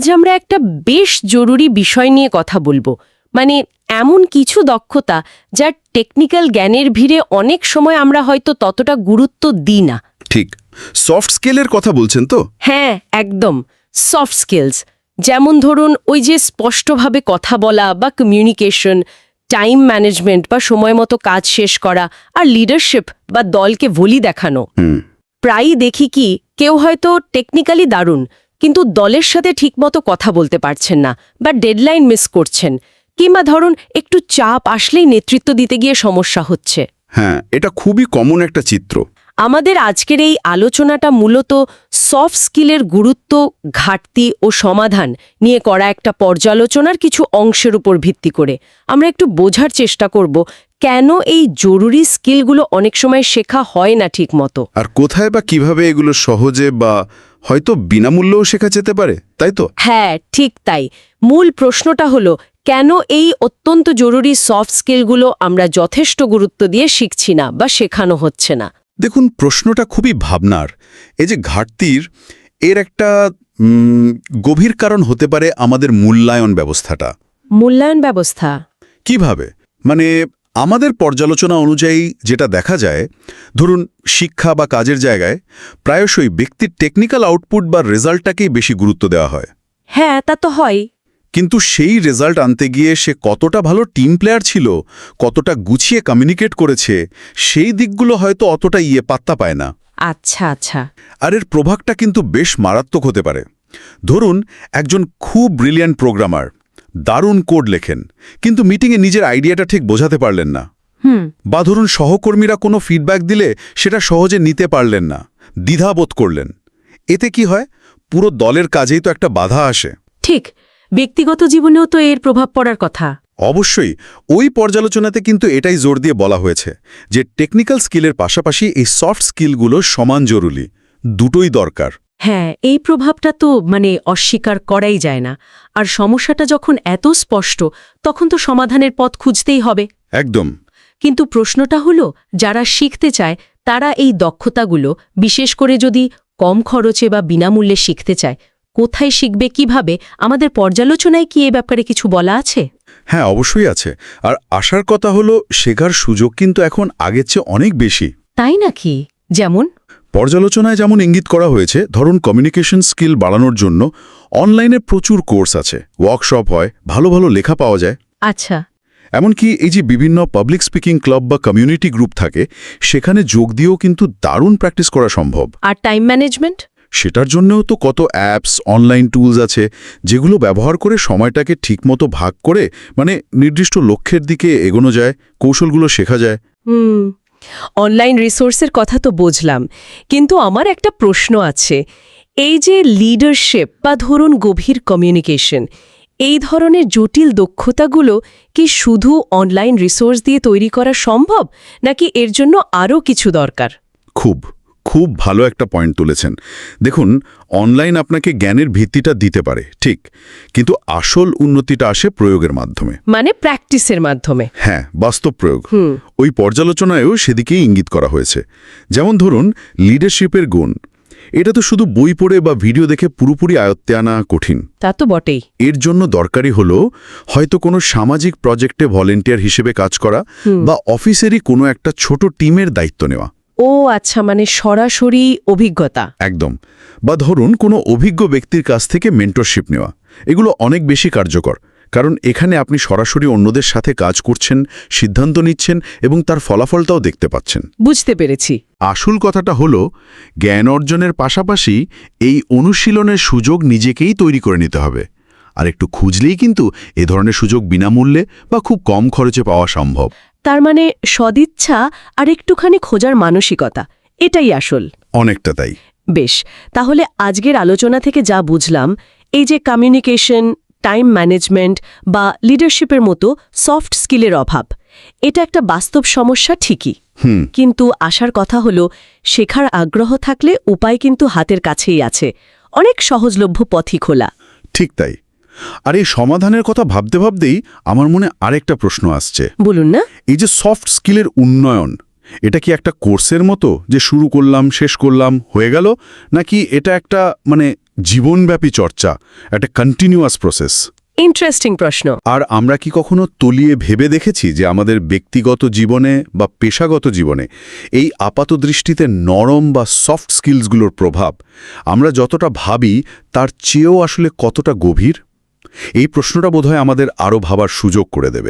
আজ আমরা একটা বেশ জরুরি বিষয় নিয়ে কথা বলব। মানে এমন কিছু দক্ষতা যার টেকনিক্যাল জ্ঞানের ভিড়ে অনেক সময় আমরা হয়তো ততটা গুরুত্ব দিই না। ঠিক। সফট স্কেলের কথা বলছেন তো? হ্যাঁ একদম। সফট স্কিলস যেমন ধরুন ওই যে স্পষ্টভাবে কথা বলা বা কমিউনিকেশন টাইম ম্যানেজমেন্ট বা সময় মতো কাজ শেষ করা আর লিডারশিপ বা দলকে ভলি দেখানো। প্রায়ই দেখি কি কেউ হয়তো টেকনিক্যালি দারুণ কিন্তু দলের সাথে ঠিকমতো কথা বলতে পারছেন না বা ডেডলাইন মিস করছেন। কিংবা ধরুন একটু চাপ আসলেই নেতৃত্ব দিতে গিয়ে সমস্যা হচ্ছে। হ্যাঁ এটা খুবই কমন একটা চিত্র। আমাদের আজকের এই আলোচনাটা মূলত সফট স্কিলের গুরুত্ব ঘাটতি ও সমাধান নিয়ে করা একটা পর্যালোচনার কিছু অংশের উপর ভিত্তি করে। আমরা একটু বোঝার চেষ্টা করব কেন এই জরুরি স্কিলগুলো অনেক সময় শেখা হয় না ঠিক মতো আর কোথায় বা কীভাবে এগুলো সহজে বা হয়তো বিনামূল্যেও শেখা যেতে পারে তাই তো? হ্যাঁ ঠিক তাই। মূল প্রশ্নটা হলো কেন এই অত্যন্ত জরুরি সফট স্কিলগুলো আমরা যথেষ্ট গুরুত্ব দিয়ে শিখছি না বা শেখানো হচ্ছে না? দেখুন প্রশ্নটা খুবই ভাবনার। এই যে ঘাটতির এর একটা গভীর কারণ হতে পারে আমাদের মূল্যায়ন ব্যবস্থাটা। মূল্যায়ন ব্যবস্থা? কীভাবে? মানে আমাদের পর্যালোচনা অনুযায়ী যেটা দেখা যায় ধরুন শিক্ষা বা কাজের জায়গায় প্রায়শই ব্যক্তির টেকনিক্যাল আউটপুট বা রেজাল্টটাকেই বেশি গুরুত্ব দেওয়া হয়। হ্যাঁ তা তো হয়। কিন্তু সেই রেজাল্ট আনতে গিয়ে সে কতটা ভালো টিম প্লেয়ার ছিল কতটা গুছিয়ে কমিউনিকেট করেছে সেই দিকগুলো হয়তো অতটা ইয়ে পাত্তা পায় না। আচ্ছা আচ্ছা। আর এর প্রভাবটা কিন্তু বেশ মারাত্মক হতে পারে। ধরুন একজন খুব ব্রিলিয়ান্ট প্রোগ্রামার দারুণ কোড লেখেন কিন্তু মিটিংয়ে নিজের আইডিয়াটা ঠিক বোঝাতে পারলেন না। হুম। বা ধরুন সহকর্মীরা কোনো ফিডব্যাক দিলে সেটা সহজে নিতে পারলেন না দ্বিধাবোধ করলেন। এতে কি হয়? পুরো দলের কাজেই তো একটা বাধা আসে। ঠিক ব্যক্তিগত জীবনেও তো এর প্রভাব পড়ার কথা। অবশ্যই ওই পর্যালোচনাতে কিন্তু এটাই জোর দিয়ে বলা হয়েছে যে টেকনিক্যাল স্কিলের পাশাপাশি এই সফট স্কিলগুলো সমান জরুরি দুটোই দরকার। হ্যাঁ এই প্রভাবটা তো মানে অস্বীকার করাই যায় না। আর সমস্যাটা যখন এত স্পষ্ট তখন তো সমাধানের পথ খুঁজতেই হবে। একদম। কিন্তু প্রশ্নটা হলো যারা শিখতে চায় তারা এই দক্ষতাগুলো বিশেষ করে যদি কম খরচে বা বিনামূল্যে শিখতে চায় কোথায় শিখবে কীভাবে আমাদের পর্যালোচনায় কি এ ব্যাপারে কিছু বলা আছে? হ্যাঁ অবশ্যই আছে। আর আসার কথা হলো শেখার সুযোগ কিন্তু এখন আগের চেয়ে অনেক বেশি। তাই নাকি? যেমন? পর্যালোচনায় যেমন ইঙ্গিত করা হয়েছে ধরুন কমিউনিকেশন স্কিল বাড়ানোর জন্য অনলাইনে প্রচুর কোর্স আছে। ওয়ার্কশপ হয় ভালো ভালো লেখা পাওয়া যায়। আচ্ছা। এমনকি এই যে বিভিন্ন পাবলিক স্পিকিং ক্লাব বা কমিউনিটি গ্রুপ থাকে সেখানে যোগ দিয়েও কিন্তু দারুণ প্র্যাকটিস করা সম্ভব। আর টাইম ম্যানেজমেন্ট সেটার জন্যও তো কত অ্যাপস অনলাইন টুলস আছে যেগুলো ব্যবহার করে সময়টাকে ঠিকমতো ভাগ করে মানে নির্দিষ্ট লক্ষ্যের দিকে এগোনো যায় কৌশলগুলো শেখা যায়। হুম। অনলাইন রিসোর্সের কথা তো বুঝলাম। কিন্তু আমার একটা প্রশ্ন আছে। এই যে লিডারশিপ বা ধরুন গভীর কমিউনিকেশন এই ধরনের জটিল দক্ষতাগুলো কি শুধু অনলাইন রিসোর্স দিয়ে তৈরি করা সম্ভব, নাকি এর জন্য আরও কিছু দরকার? খুব। খুব ভালো একটা পয়েন্ট তুলেছেন। দেখুন অনলাইন আপনাকে জ্ঞানের ভিত্তিটা দিতে পারে ঠিক কিন্তু আসল উন্নতিটা আসে প্রয়োগের মাধ্যমে। মানে প্র্যাকটিসের মাধ্যমে। হ্যাঁ বাস্তব প্রয়োগ। ওই পর্যালোচনায়ও সেদিকেই ইঙ্গিত করা হয়েছে। যেমন ধরুন লিডারশিপের গুণ। এটা তো শুধু বই পড়ে বা ভিডিও দেখে পুরোপুরি আয়ত্তে আনা কঠিন। তা তো বটেই। এর জন্য দরকারি হলো হয়তো কোনো সামাজিক প্রজেক্টে ভলেন্টিয়ার হিসেবে কাজ করা বা অফিসেরই কোনো একটা ছোট টিমের দায়িত্ব নেওয়া। ও আচ্ছা মানে সরাসরি অভিজ্ঞতা। একদম। বা ধরুন কোনো অভিজ্ঞ ব্যক্তির কাছ থেকে মেন্টরশিপ নেওয়া। এগুলো অনেক বেশি কার্যকর কারণ এখানে আপনি সরাসরি অন্যদের সাথে কাজ করছেন সিদ্ধান্ত নিচ্ছেন এবং তার ফলাফলটাও দেখতে পাচ্ছেন। বুঝতে পেরেছি। আসল কথাটা হলো জ্ঞান অর্জনের পাশাপাশি এই অনুশীলনের সুযোগ নিজেকেই তৈরি করে নিতে হবে। আর একটু খুঁজলেই কিন্তু এ ধরনের সুযোগ বিনামূল্যে বা খুব কম খরচে পাওয়া সম্ভব। তার মানে সদিচ্ছা আর একটুখানি খোঁজার মানসিকতা এটাই আসল। অনেকটা তাই। বেশ তাহলে আজকের আলোচনা থেকে যা বুঝলাম এই যে কমিউনিকেশন টাইম ম্যানেজমেন্ট বা লিডারশিপের মতো সফট স্কিলের অভাব এটা একটা বাস্তব সমস্যা ঠিকই। কিন্তু আসার কথা হলো শেখার আগ্রহ থাকলে উপায় কিন্তু হাতের কাছেই আছে। অনেক সহজলভ্য পথই খোলা। ঠিক তাই। আর এই সমাধানের কথা ভাবতে ভাবতেই আমার মনে আরেকটা প্রশ্ন আসছে। বলুন না। এই যে সফট স্কিলের উন্নয়ন এটা কি একটা কোর্সের মতো যে শুরু করলাম শেষ করলাম হয়ে গেল? নাকি এটা একটা মানে জীবনব্যাপী চর্চা একটা কন্টিনিউয়াস প্রসেস ইন্টারেস্টিং প্রশ্ন। আর আমরা কি কখনো তলিয়ে ভেবে দেখেছি যে আমাদের ব্যক্তিগত জীবনে বা পেশাগত জীবনে এই আপাত দৃষ্টিতে নরম বা সফট স্কিলসগুলোর প্রভাব আমরা যতটা ভাবি তার চেয়েও আসলে কতটা গভীর? এই প্রশ্নটা বোধহয় আমাদের আরও ভাবার সুযোগ করে দেবে।